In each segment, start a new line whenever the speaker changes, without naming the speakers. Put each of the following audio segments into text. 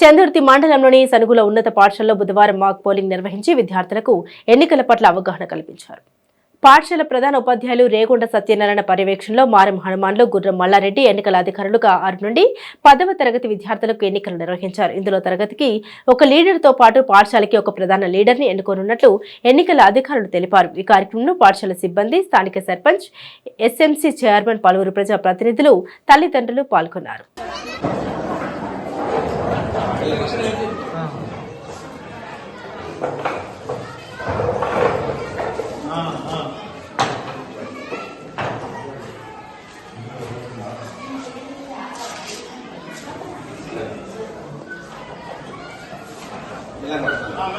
చందుర్తి మండలంలోని సనుగుల ఉన్నత పాఠశాలలో బుధవారం మాక్ పోలింగ్ నిర్వహించి విద్యార్థులకు ఎన్నికల పట్ల అవగాహన కల్పించారు. పాఠశాల ప్రధాన ఉపాధ్యాయులు రేగొండ సత్యనారాయణ పర్యవేక్షణలో మారం హనుమాన్లు గుర్రం మల్లారెడ్డి ఎన్నికల అధికారులుగా ఆరు నుండి పదవ తరగతి విద్యార్థులకు ఎన్నికలు నిర్వహించారు. ఇందులో తరగతికి ఒక లీడర్తో పాటు పాఠశాలకి ఒక ప్రధాన లీడర్ని ఎన్నుకోనున్నట్లు ఎన్నికల అధికారులు తెలిపారు. ఈ కార్యక్రమంలో పాఠశాల సిబ్బంది స్థానిక సర్పంచ్ ఎస్ఎంసీ చైర్మన్ పలువురు ప్రజా ప్రతినిధులు తల్లిదండ్రులు పాల్గొన్నారు.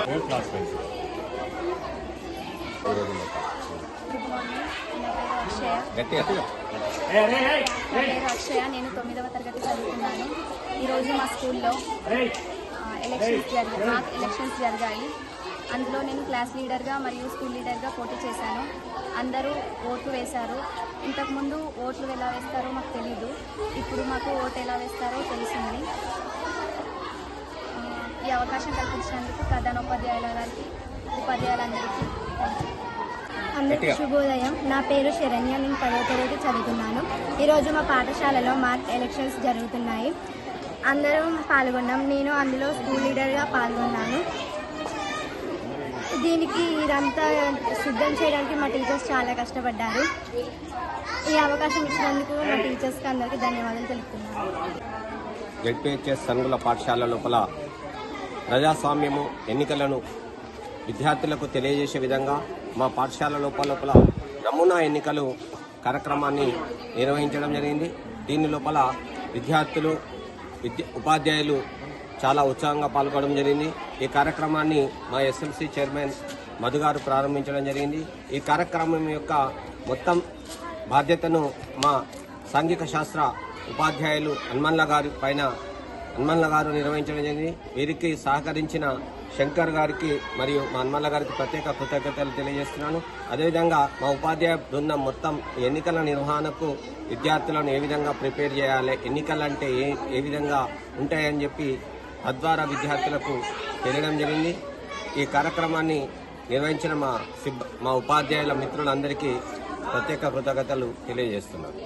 ఫోర్త్ క్లాస్ ఫ్రెండ్స్
అక్షయ
గట్టిగా
నా పేరు అక్షయ నేను తొమ్మిదవ తరగతి చదువుతున్నాను. ఈరోజు మా స్కూల్లో ఎలక్షన్స్ జరిగాయి మాక్ ఎలక్షన్స్ జరిగాయి. అందులో నేను క్లాస్ లీడర్గా మరియు స్కూల్ లీడర్గా పోటీ చేశాను. అందరూ ఓట్లు వేశారు. ఇంతకుముందు ఓట్లు ఎలా వేస్తారో మాకు తెలీదు. ఇప్పుడు మాకు ఓటు ఎలా వేస్తారో తెలిసింది. ఈ అవకాశం కల్పించినందుకు ప్రధానోపాధ్యాయుల గారికి ఉపాధ్యాయులందరికీ
అందరికీ శుభోదయం. నా పేరు శరణ్య. నేను పదవ తరగతి చదువుతున్నాను. ఈరోజు మా పాఠశాలలో మార్క్ ఎలక్షన్స్ జరుగుతున్నాయి. అందరం పాల్గొన్నాం. నేను అందులో స్కూల్ లీడర్గా పాల్గొన్నాను. దీనికి ఇదంతా సిద్ధం చేయడానికి మా టీచర్స్ చాలా కష్టపడ్డారు. ఈ అవకాశం ఇచ్చినందుకు మా టీచర్స్కి అందరికీ ధన్యవాదాలు తెలుపుతున్నాను.
జడ్పిహెచ్ఎస్ సంగుల పాఠశాల లోపల ప్రజాస్వామ్యము ఎన్నికలను విద్యార్థులకు తెలియజేసే విధంగా మా పాఠశాల లోపల లోపల నమూనా ఎన్నికలు కార్యక్రమాన్ని నిర్వహించడం జరిగింది. దీని లోపల విద్యార్థులు విద్య ఉపాధ్యాయులు చాలా ఉత్సాహంగా పాల్గొనడం జరిగింది. ఈ కార్యక్రమాన్ని మా ఎస్ఎంసీ చైర్మన్ మధు గారు ప్రారంభించడం జరిగింది. ఈ కార్యక్రమం యొక్క మొత్తం బాధ్యతను మా సాంఘిక శాస్త్ర ఉపాధ్యాయులు హనుమన్ల గారి పైన హనుమన్ల గారు నిర్వహించడం జరిగింది. వీరికి సహకరించిన శంకర్ గారికి మరియు మా హనుమన్ల గారికి ప్రత్యేక కృతజ్ఞతలు తెలియజేస్తున్నాను. అదేవిధంగా మా ఉపాధ్యాయ బృందం మొత్తం ఈ ఎన్నికల నిర్వహణకు విద్యార్థులను ఏ విధంగా ప్రిపేర్ చేయాలి ఎన్నికలు అంటే ఏ ఏ విధంగా ఉంటాయని చెప్పి తద్వారా విద్యార్థులకు తెలియడం జరిగింది. ఈ కార్యక్రమాన్ని నిర్వహించిన మా సిబ్ మా ఉపాధ్యాయుల మిత్రులందరికీ ప్రత్యేక కృతజ్ఞతలు తెలియజేస్తున్నాను.